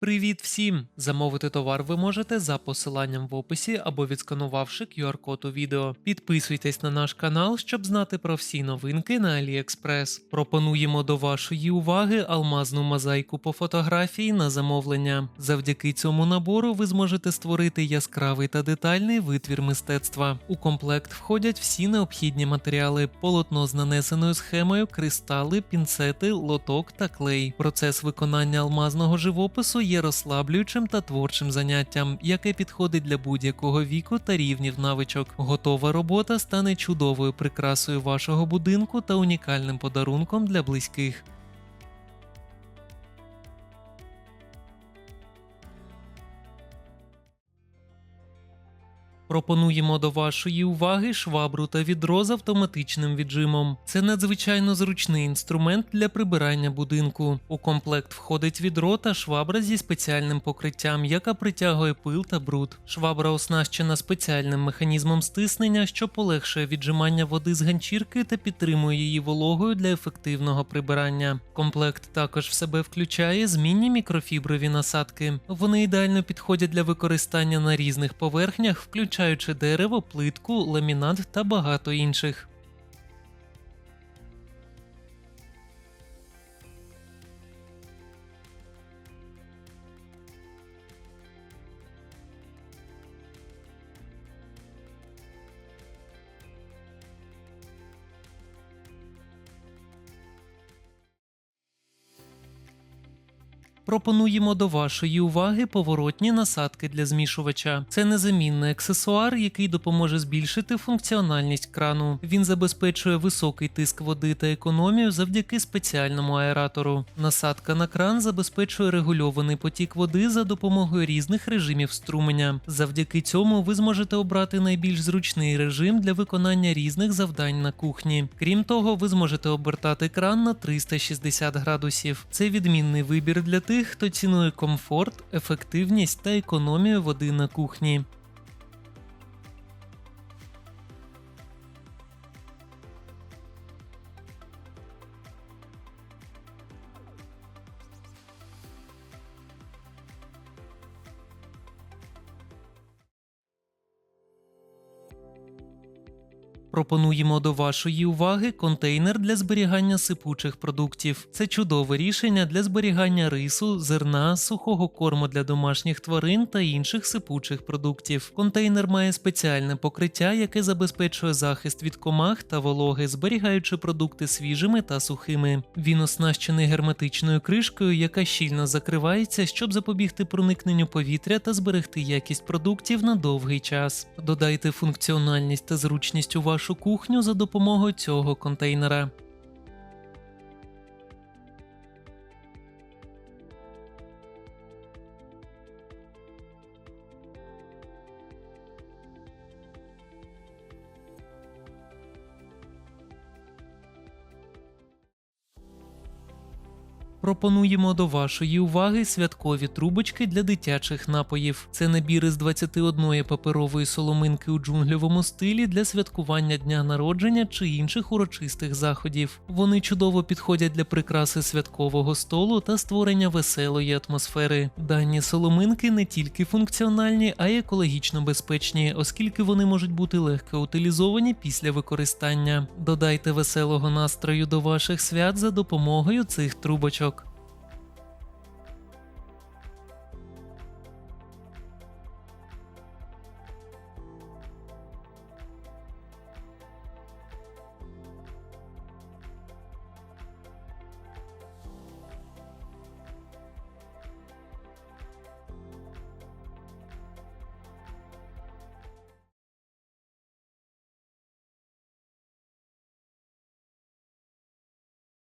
Привіт всім! Замовити товар ви можете за посиланням в описі або відсканувавши QR-код у відео. Підписуйтесь на наш канал, щоб знати про всі новинки на AliExpress. Пропонуємо до вашої уваги алмазну мозаїку по фотографії на замовлення. Завдяки цьому набору ви зможете створити яскравий та детальний витвір мистецтва. У комплект входять всі необхідні матеріали: полотно з нанесеною схемою, кристали, пінцети, лоток та клей. Процес виконання алмазного живопису є розслаблюючим та творчим заняттям, яке підходить для будь-якого віку та рівнів навичок. Готова робота стане чудовою прикрасою вашого будинку та унікальним подарунком для близьких. Пропонуємо до вашої уваги швабру та відро з автоматичним віджимом. Це надзвичайно зручний інструмент для прибирання будинку. У комплект входить відро та швабра зі спеціальним покриттям, яка притягує пил та бруд. Швабра оснащена спеціальним механізмом стиснення, що полегшує віджимання води з ганчірки та підтримує її вологою для ефективного прибирання. Комплект також в себе включає змінні мікрофіброві насадки. Вони ідеально підходять для використання на різних поверхнях, включаючи дерево, плитку, ламінат та багато інших. Пропонуємо до вашої уваги поворотні насадки для змішувача. Це незамінний аксесуар, який допоможе збільшити функціональність крану. Він забезпечує високий тиск води та економію завдяки спеціальному аератору. Насадка на кран забезпечує регульований потік води за допомогою різних режимів струменя. Завдяки цьому ви зможете обрати найбільш зручний режим для виконання різних завдань на кухні. Крім того, ви зможете обертати кран на 360 градусів. Це відмінний вибір для тих, хто цінує комфорт, ефективність та економію води на кухні. Пропонуємо до вашої уваги контейнер для зберігання сипучих продуктів. Це чудове рішення для зберігання рису, зерна, сухого корму для домашніх тварин та інших сипучих продуктів. Контейнер має спеціальне покриття, яке забезпечує захист від комах та вологи, зберігаючи продукти свіжими та сухими. Він оснащений герметичною кришкою, яка щільно закривається, щоб запобігти проникненню повітря та зберегти якість продуктів на довгий час. Додайте функціональність та зручність у вашу кухню за допомогою цього контейнера. Пропонуємо до вашої уваги святкові трубочки для дитячих напоїв. Це набір із 21 паперової соломинки у джунгльовому стилі для святкування дня народження чи інших урочистих заходів. Вони чудово підходять для прикраси святкового столу та створення веселої атмосфери. Дані соломинки не тільки функціональні, а й екологічно безпечні, оскільки вони можуть бути легко утилізовані після використання. Додайте веселого настрою до ваших свят за допомогою цих трубочок.